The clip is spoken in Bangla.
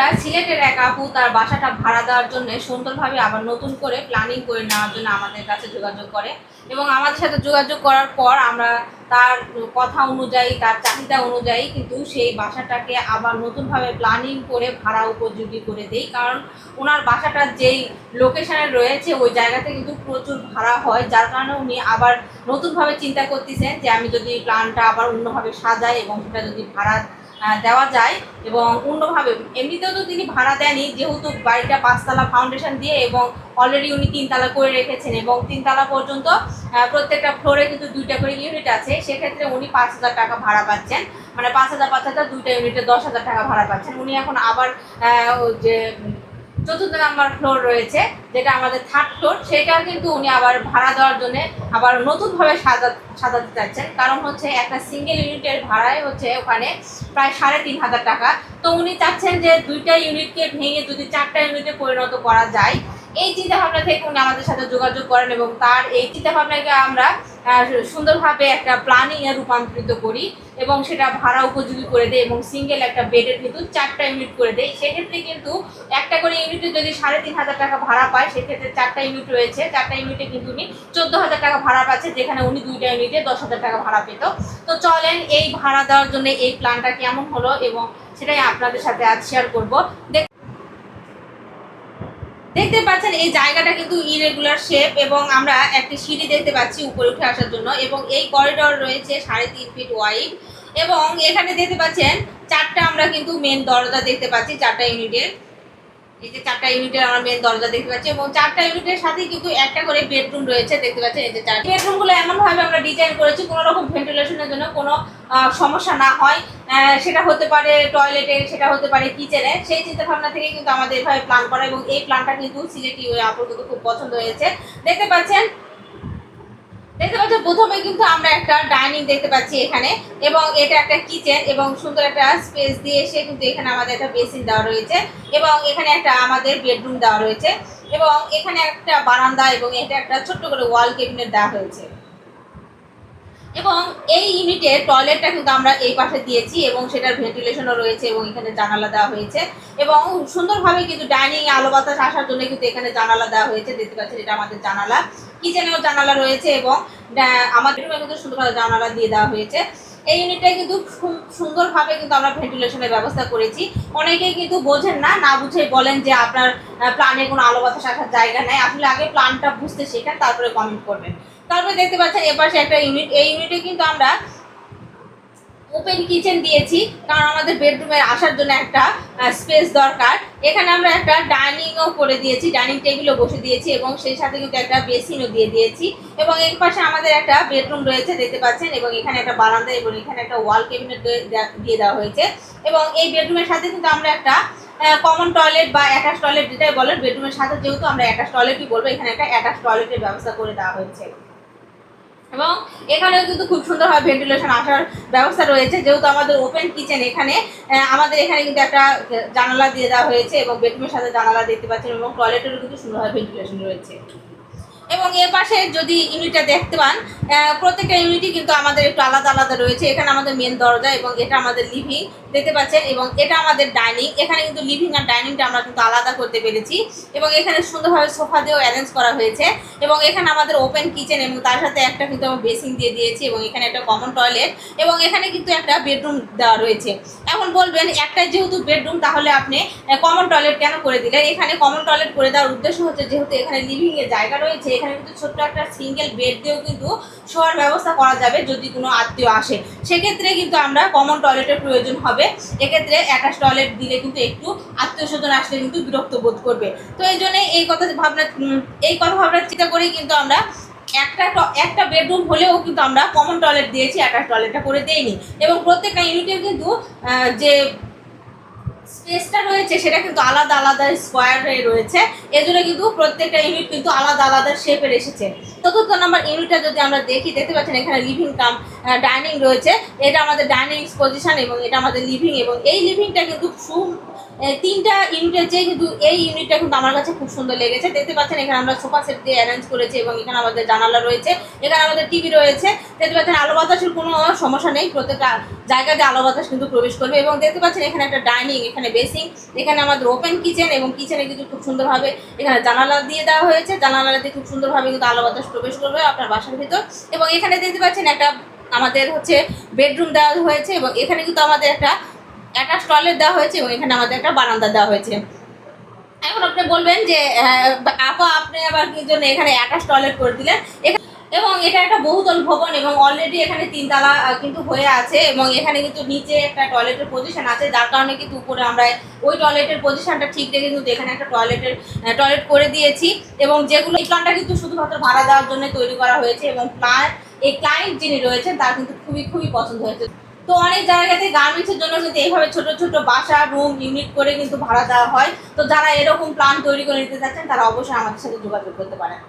বন্ধুরা সিলেটের এক আপু তার বাসাটা ভাড়া দেওয়ার জন্য সুন্দরভাবে আবার নতুন করে প্ল্যানিং করে নেওয়ার জন্য আমাদের কাছে যোগাযোগ করে এবং আমাদের সাথে যোগাযোগ করার পর আমরা তার কথা অনুযায়ী, তার চাহিদা অনুযায়ী কিন্তু সেই বাসাটাকে আবার নতুনভাবে প্ল্যানিং করে ভাড়া উপযোগী করে দেই। কারণ ওনার বাসাটা যেই লোকেশানে রয়েছে, ওই জায়গাতে কিন্তু প্রচুর ভাড়া হয়। যার কারণে উনি আবার নতুনভাবে চিন্তা করতেছেন যে আমি যদি প্ল্যানটা আবার অন্যভাবে সাজাই এবং সেটা যদি ভাড়া দেওয়া যায় এবং অন্যভাবে এমনিতেও তো তিনি ভাড়া দেননি, যেহেতু বাড়িটা পাঁচতলা ফাউন্ডেশন দিয়ে এবং অলরেডি উনি তিনতলা করে রেখেছেন এবং তিনতলা পর্যন্ত প্রত্যেকটা ফ্লোরে কিন্তু দুইটা করে ইউনিট আছে। সেক্ষেত্রে উনি পাঁচ হাজার টাকা ভাড়া পাচ্ছেন। মানে পাঁচ হাজার পাঁচ হাজার দুইটা ইউনিটে দশ হাজার টাকা ভাড়া পাচ্ছেন। উনি এখন আবার যে চতুর্থ নাম্বার ফ্লোর রয়েছে, যেটা আমাদের থার্ড ফ্লোর সেটাও কিন্তু উনি আবার ভাড়া দেওয়ার জন্য আবার নতুনভাবে সাজা, সাজাতে চাচ্ছেন কারণ হচ্ছে একটা সিঙ্গেল ইউনিটের ভাড়াই হচ্ছে ওখানে প্রায় সাড়ে তিন হাজার টাকা। তো উনি চাচ্ছেন যে দুইটা ইউনিটকে ভেঙে যদি চারটা ইউনিটে পরিণত করা যায়। এই চিন্তাভাবনা থেকে উনি আমাদের সাথে যোগাযোগ করেন এবং তার এই চিন্তাভাবনাকে আমরা সুন্দরভাবে একটা প্ল্যানিং এ রূপান্তরিত করি এবং সেটা ভাড়া উপযোগী করে দেয় এবং সিঙ্গেল একটা বেডের কিন্তু চারটা ইউনিট করে দেয় সেক্ষেত্রে কিন্তু একটা করে ইউনিটে যদি সাড়ে তিন হাজার টাকা ভাড়া পায়, সেক্ষেত্রে চারটা ইউনিট রয়েছে। চারটা ইউনিটে কিন্তু উনি চোদ্দ হাজার টাকা ভাড়া পাচ্ছে, যেখানে উনি দুইটা ইউনিটে দশ হাজার টাকা ভাড়া পেত। তো চলেন এই ভাড়া দেওয়ার জন্য এই প্ল্যানটা কেমন হলো এবং সেটাই আপনাদের সাথে আজ শেয়ার করব। দেখতে পাচ্ছেন, এই জায়গাটা কিন্তু ইরেগুলার শেপ এবং আমরা একটি সিঁড়ি দেখতে পাচ্ছি উপরে উঠে আসার জন্য এবং এই করিডর রয়েছে সাড়ে তিন ফিট ওয়াইড এবং এখানে দেখতে পাচ্ছেন, চারটা আমরা কিন্তু মেন দরজা দেখতে পাচ্ছি, চারটা ইউনিটের এই যে চারটা ইউনিটের আমরা মেন দরজা দেখতে পাচ্ছি, এবং চারটা ইউনিটের সাথে কিন্তু একটা করে বেডরুম রয়েছে, দেখতে পাচ্ছেন এই যে চার বেডরুমগুলো এমনভাবে আমরা ডিজাইন করেছি, কোনো রকম ভেন্টিলেশনের জন্য কোনো সমস্যা না হয়। সেটা হতে পারে টয়লেটে সেটা হতে পারে কিচেনে সেই চিন্তা ভাবনা থেকে কিন্তু আমাদের এভাবে প্ল্যান করা, এবং এই প্ল্যানটা কিন্তু সিলেটি আপুর কিন্তু খুব পছন্দ হয়েছে। দেখতে পাচ্ছেন দেখতে পাচ্ছেন প্রথমে কিন্তু আমরা একটা ডাইনিং দেখতে পাচ্ছি এখানে, এবং এটা একটা কিচেন, এবং সুন্দর একটা স্পেস দিয়ে এসে কিন্তু এখানে আমাদের একটা বেসিন দেওয়া রয়েছে, এবং এখানে একটা আমাদের বেডরুম দেওয়া রয়েছে, এবং এখানে একটা বারান্দা, এবং এটা একটা ছোট্ট করে ওয়াল কেবিনেট দেওয়া হয়েছে। এবং এই ইউনিটে টয়লেটটা কিন্তু আমরা এই পাশে দিয়েছি, এবং সেটার ভেন্টিলেশনও রয়েছে, এবং এখানে জানালা দেওয়া হয়েছে, এবং সুন্দরভাবে কিন্তু ডাইনিং আলো বাতাস আসার জন্য কিন্তু এখানে জানালা দেওয়া হয়েছে, দেখতে পাচ্ছেন এটা আমাদের জানালা। কিচেনেও জানালা রয়েছে এবং আমাদের কিন্তু সুন্দরভাবে জানালা দিয়ে দেওয়া হয়েছে। এই ইউনিটটা কিন্তু সুন্দরভাবে কিন্তু আমরা ভেন্টিলেশনের ব্যবস্থা করেছি। অনেকেই কিন্তু বোঝেন না না বুঝে বলেন যে আপনার প্ল্যানে কোনো আলো বাতাস আসার জায়গা নেই। আসলে আগে প্ল্যানটা বুঝতে শেখেন, তারপরে কমেন্ট করবেন। তারপরে দেখতে পাচ্ছেন এপাশে একটা ইউনিট। এই ইউনিটে কিন্তু আমরা ওপেন কিচেন দিয়েছি, কারণ আমাদের বেডরুমে আসার জন্য একটা স্পেস দরকার। এখানে আমরা একটা ডাইনিংও করে দিয়েছি ডাইনিং টেবিলও বসে দিয়েছি এবং সেই সাথে কিন্তু একটা বেসিনও দিয়ে দিয়েছি। এবং এর পাশে আমাদের একটা বেডরুম রয়েছে, দেখতে পাচ্ছেন, এবং এখানে একটা বারান্দা এবং এখানে একটা ওয়াল ক্যাবিনেট দিয়ে দেওয়া হয়েছে। এবং এই বেডরুমের সাথে কিন্তু আমরা একটা কমন টয়লেট বা অ্যাটাচ টয়লেট যেটাই বলেন বেডরুমের সাথে যেহেতু আমরা অ্যাটাচ টয়লেটই বলব, এখানে একটা অ্যাটাচ টয়লেটের ব্যবস্থা করে দেওয়া হয়েছে। এবং এখানেও কিন্তু খুব সুন্দরভাবে ভেন্টিলেশন আসার ব্যবস্থা রয়েছে। যেহেতু আমাদের ওপেন কিচেন এখানে আমাদের এখানে কিন্তু একটা জানালা দিয়ে দেওয়া হয়েছে এবং বেডরুমের সাথে জানালা দেখতে পাচ্ছেন এবং টয়লেটেরও কিন্তু সুন্দরভাবে ভেন্টিলেশন রয়েছে। এবং এর পাশে যদি ইউনিটটা দেখতে পান প্রত্যেকটা ইউনিটই কিন্তু আমাদের একটু আলাদা আলাদা রয়েছে। এখানে আমাদের মেন দরজা এবং এটা আমাদের লিভিং দেখতে পাচ্ছেন এবং এটা আমাদের ডাইনিং এখানে কিন্তু লিভিং আর ডাইনিংটা আমরা কিন্তু আলাদা করতে পেরেছি। এবং এখানে সুন্দরভাবে সোফা দিয়েও অ্যারেঞ্জ করা হয়েছে। এবং এখানে আমাদের ওপেন কিচেন এবং তার সাথে একটা কিন্তু আমরা বেসিং দিয়ে দিয়েছি এবং এখানে একটা কমন টয়লেট এবং এখানে কিন্তু একটা বেডরুম দেওয়া রয়েছে। এখন বলবেন, একটা যেহেতু বেডরুম তাহলে আপনি কমন টয়লেট কেন করে দিলেন? এখানে কমন টয়লেট করে দেওয়ার উদ্দেশ্য হচ্ছে যেহেতু এখানে লিভিংয়ের জায়গা রয়েছে এখানে কিন্তু ছোট্ট একটা সিঙ্গেল বেড দিয়েও কিন্তু শোয়ার ব্যবস্থা করা যাবে যদি কোনো আত্মীয় আসে। সেক্ষেত্রে কিন্তু আমরা কমন টয়লেটের প্রয়োজন হবে। এক্ষেত্রে অ্যাটাচ টয়লেট দিলে কিন্তু একটু আত্মীয় স্বজন আসলে কিন্তু বিরক্ত বোধ করবে। তো এই জন্যে এই কথা ভাবনা এই কথা ভাবনা চিন্তা করেই কিন্তু আমরা একটা একটা বেডরুম হলেও কিন্তু আমরা কমন টয়লেট দিয়েছি অ্যাটাচ টয়লেটটা করে দেইনি। এবং প্রত্যেকটা ইউনিটের কিন্তু যে স্পেসটা রয়েছে সেটা কিন্তু আলাদা আলাদা স্কোয়ার হয়ে রয়েছে। এজন্য কিন্তু প্রত্যেকটা ইউনিট কিন্তু আলাদা আলাদা শেপের এসেছে। চতুর্থ নাম্বার ইউনিটটা যদি আমরা দেখি দেখতে পাচ্ছেন এখানে লিভিং কাম ডাইনিং রয়েছে। এটা আমাদের ডাইনিং পজিশন এবং এটা আমাদের লিভিং এবং এই লিভিংটা কিন্তু এ, তিনটা ইউনিটের চেয়ে কিন্তু এই ইউনিটটা কিন্তু আমার কাছে খুব সুন্দর লেগেছে। দেখতে পাচ্ছেন, এখানে আমরা সোফা সেট দিয়ে অ্যারেঞ্জ করেছি এবং এখানে আমাদের জানালা রয়েছে, এখানে আমাদের টিভি রয়েছে। দেখতে পাচ্ছেন, আলো বাতাসের কোনো সমস্যা নেই, প্রত্যেকটা জায়গাতে আলো বাতাস কিন্তু প্রবেশ করবে এবং দেখতে পাচ্ছেন, এখানে একটা ডাইনিং এখানে বেসিং এখানে আমাদের ওপেন কিচেন এবং কিচেনে কিন্তু খুব সুন্দরভাবে এখানে জানালা দিয়ে দেওয়া হয়েছে। জানালাতে খুব সুন্দরভাবে কিন্তু আলো বাতাস প্রবেশ করবে আপনার বাসার ভিতর। এবং এখানে দেখতে পাচ্ছেন, একটা আমাদের হচ্ছে বেডরুম দেওয়া হয়েছে এবং এখানে কিন্তু আমাদের একটা অ্যাটাচ টয়লেট দেওয়া হয়েছে এবং এখানে আমাদের একটা বারান্দা দেওয়া হয়েছে। এখন আপনি বলবেন যে আপা, আপনি আবার কি জন্য এখানে একটা টয়লেট করে দিলেন? এবং এটা একটা বহুতল ভবন এবং অলরেডি এখানে তিনতলা কিন্তু হয়ে আছে এবং এখানে কিন্তু নিচে একটা টয়লেটের পজিশন আছে, যার কারণে কিন্তু উপরে আমরা ওই টয়লেটের পজিশনটা ঠিক রেখে কিন্তু এখানে একটা টয়লেটের টয়লেট করে দিয়েছি। এবং যেগুলো এই প্ল্যানটা কিন্তু শুধুমাত্র ভাড়া দেওয়ার জন্য তৈরি করা হয়েছে এবং প্ল্যান এই ক্লায়েন্ট যিনি রয়েছেন, তার কিন্তু খুবই খুবই পছন্দ হয়েছে। তো অনেক জায়গাতে গার্মেন্টসের জন্য কিন্তু এইভাবে ছোট ছোট বাসা রুম ইউনিট করে কিন্তু ভাড়া দেওয়া হয়। তো যারা এরকম প্ল্যান তৈরি করে নিতে চাচ্ছেন, তারা অবশ্যই আমাদের সাথে যোগাযোগ করতে পারেন।